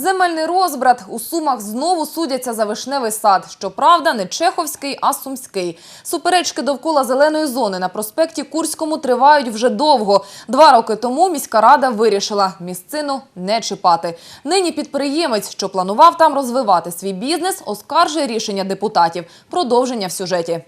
Земельний розбрат у Сумах знову судяться за вишневий сад. Щоправда, не чеховський, а сумський. Суперечки довкола зеленої зони на проспекті Курському тривають вже довго. Два роки тому міська рада вирішила місцину не чіпати. Нині підприємець, що планував там розвивати свій бізнес, оскаржує рішення депутатів. Продовження в сюжеті.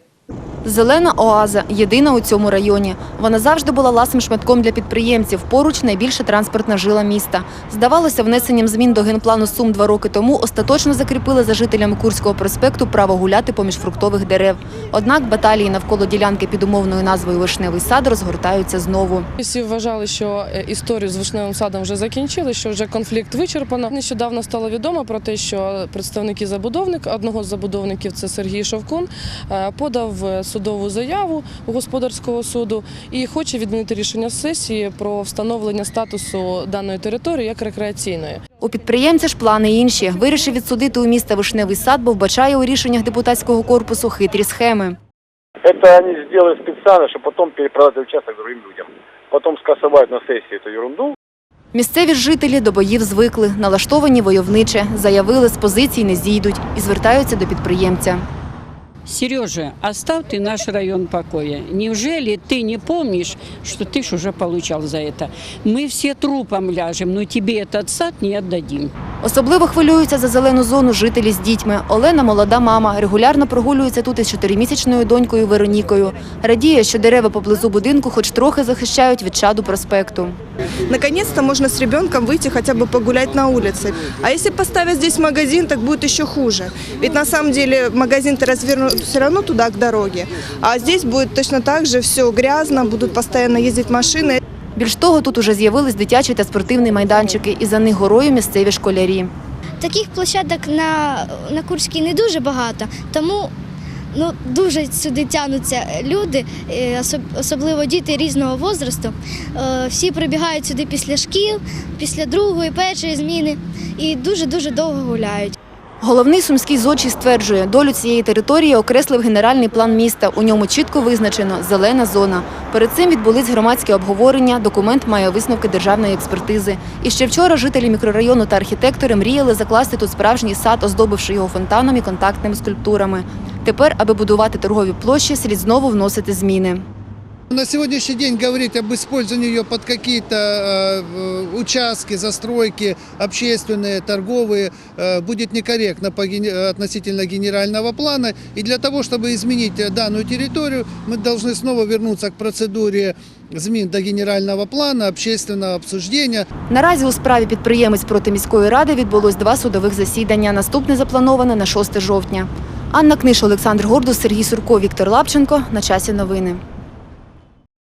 Зелена оаза єдина у цьому районі. Вона завжди була ласим шматком для підприємців. Поруч найбільша транспортна жила міста. Здавалося, внесенням змін до генплану Сум два роки тому остаточно закріпили за жителями Курського проспекту право гуляти поміж фруктових дерев. Однак баталії навколо ділянки під умовною назвою Вишневий сад розгортаються знову. Всі вважали, що е, історію з вишневим садом вже закінчили, що вже конфлікт вичерпано. Нещодавно стало відомо про те, що представники забудовника, одного з забудовників, це Сергій Шовкун, е, подав е, судову заяву у господарського суду і хоче відмінити рішення сесії про встановлення статусу даної території як рекреаційної. У підприємця ж плани інші. Вирішив відсудити у міста Вишневий сад, бо вбачає у рішеннях депутатського корпусу хитрі схеми. Это они сделали специально, чтобы потом перепродать участок другим людям. Потом скасовать на сессии эту ерунду. Місцеві ж жителі до боїв звикли, налаштовані войовниче, заявили, з позицій не зійдуть і звертаються до підприємця. Сережа, оставь ты наш район покоя. Неужели ты не помнишь, что ты ж уже получал за это? Мы все трупом ляжем, но тебе этот сад не отдадим. Особливо хвилюються за зелену зону жителі з дітьми. Олена – молода мама, регулярно прогулюється тут із чотиримісячною донькою Веронікою. Радіє, що дерева поблизу будинку хоч трохи захищають від чаду проспекту. Наконец-то можно с ребенком выйти хотя бы погулять на улице. А если поставят здесь магазин, так будет еще хуже. Ведь на самом деле магазин-то развернут все равно туда, к дороге. А здесь будет точно так же все грязно, будут постоянно ездить машины. Більш того, тут уже з'явились дитячі та спортивні майданчики, і за них горою місцеві школярі. Таких площадок на, на Курській не дуже багато, тому ну, дуже сюди тягнуться люди, е, особливо діти різного возрасту. Е, Всі прибігають сюди після шкіл, після другої, першої зміни і дуже-дуже довго гуляють. Головний сумський зодчий стверджує, долю цієї території окреслив генеральний план міста. У ньому чітко визначено зелена зона. Перед цим відбулись громадські обговорення. Документ має висновки державної експертизи. І ще вчора жителі мікрорайону та архітектори мріяли закласти тут справжній сад, оздобивши його фонтаном і контактними скульптурами. Тепер, аби будувати торгові площі, слід знову вносити зміни. На сегодняшний день говорить об использовании ее под какие-то э, э, участки, застройки, общественные, торговые, э, будет некорректно по ген- относительно генерального плана. И для того, чтобы изменить э, данную территорию, мы должны снова вернуться к процедуре змін до генерального плана, общественного обсуждения. Наразі у справі підприємець проти міської ради відбулось два судових засідання. Наступне заплановане на 6 жовтня. Анна Книш, Олександр Гордус, Сергій Сурко, Віктор Лапченко. На часі новини.